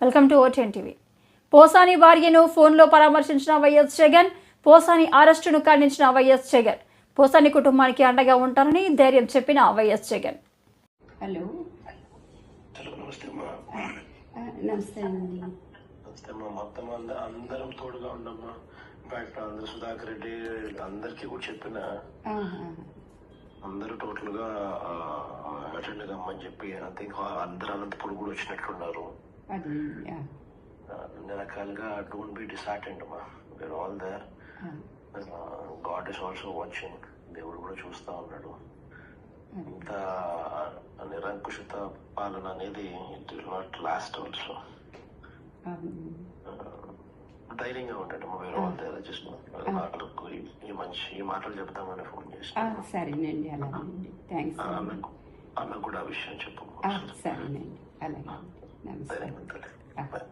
Welcome to ఓటెన్ TV. Posani భార్యను ఫోన్లో పరామర్శించిన వైఎస్ జగన్ పోసాని అరెస్టును ఖండించిన వైఎస్ జగన్. పోసాని కుటుంబానికి అండగా ఉంటానని ధైర్యం చెప్పిన వైఎస్ జగన్. హలో. హలో నమస్తే అండి. నమస్తే అమ్మా మొత్తం అంద అందరం తోడుగా ఉండమ్మా. ఇన్ఫాక్ట్ అందరు సుధాకర్ రెడ్డి అందరికీ కూడా చెప్పిన. అందరూ టోటల్గా అటెండ్ కమ్మని చెప్పి ఐ థింక్ అందరు అనంతపురం కూడా వచ్చినట్లున్నారు అది అన్ని రకాలుగా డోంట్ బి డిసార్టెండ్ అమ్మా where all there God is also watching దేవుడు కూడా చూస్తా ఉన్నాడు. ఇంత నిరంకుశిత పాలన అనేది it will not last also. ధైర్యంగా ఉండండి వేరే వాళ్ళ దగ్గర జస్ట్ వాళ్ళకు ఈ- మంచి ఈ మాటలు చెప్తామని ఫోన్ చేసి ఆ, సరేనండి అలాగేనండి. థ్యాంక్స్ ఆమెకు కూడా ఆ విషయం చెప్పు. ఆ, సరేనండి. అలాగే నమస్తే ధైర్యంగా ఉండాలి ఆ, Bye. బాయ్.